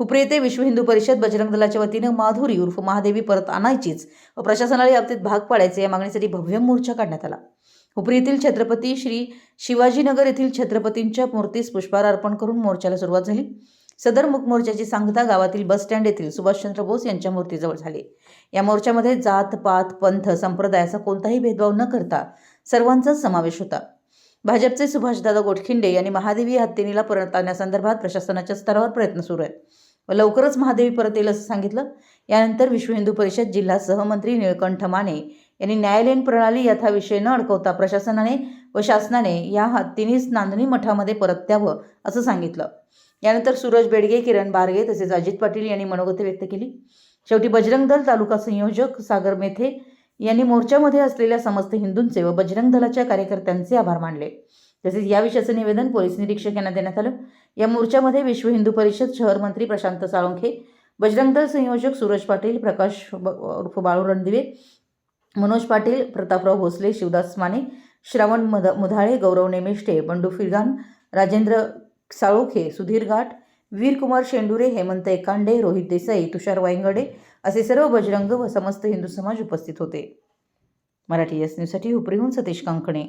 हुपरी येथे विश्व हिंदू परिषद बजरंग दलाच्या वतीनं माधुरी उर्फ महादेवी परत आणायचीच व प्रशासनाला याबाबतीत भाग पाडायचे. या मागणीसाठी भव्य मोर्चा काढण्यात आला. हुपरी येथील छत्रपती श्री शिवाजीनगर येथील छत्रपतींच्या मूर्तीस पुष्पहार अर्पण करून मोर्चाला सुरुवात झाली. सदर मुक मोर्चाची सांगता गावातील बस स्टँड येथील सुभाषचंद्र बोस यांच्या मूर्तीजवळ झाली. या मोर्चामध्ये जात पात पंथ संप्रदायाचा कोणताही भेदभाव न करता सर्वांचाच समावेश होता. भाजपचे सुभाषदादा गोटखिंडे यांनी महादेवी हत्तीनीला परत आणण्यासंदर्भात प्रशासनाच्या स्तरावर प्रयत्न सुरू आहेत. व लवकरच महादेवी परत येईल असं सांगितलं. यानंतर विश्व हिंदू परिषद जिल्हा सहमंत्री निळकंठ माने यांनी न्यायालयीन प्रणाली यथाविषय न अडकवता प्रशासनाने व शासनाने या हत्तीनीस नांदणी मठामध्ये परत द्यावं असं सांगितलं. यानंतर सूरज बेडगे किरण बारगे तसेच अजित पाटील यांनी मनोगत व्यक्त केली. शेवटी बजरंग दल तालुका संयोजक सागर मेथे यांनी मोर्चामध्ये असलेल्या समस्त हिंदूंचे व बजरंग दलाच्या कार्यकर्त्यांचे आभार मानले. तसेच या विषयाचं निवेदन पोलीस निरीक्षक यांना देण्यात आलं. या मोर्चामध्ये विश्व हिंदू परिषद शहर मंत्री प्रशांत साळुंखे बजरंग दल संयोजक सूरज पाटील प्रकाश उर्फ बाळू रणदिवे मनोज पाटील प्रतापराव भोसले शिवदास माने श्रावण मध मुधाळे गौरव नेमेष्टे बंडू फिरगान राजेंद्र साळोखे सुधीर घाट वीरकुमार शेंडुरे हेमंत एकांडे रोहित देसाई तुषार वायंगडे असे सर्व बजरंग व समस्त हिंदू समाज उपस्थित होते. मराठी एस न्यूजसाठी हुपरीहून सतीश कांकणे.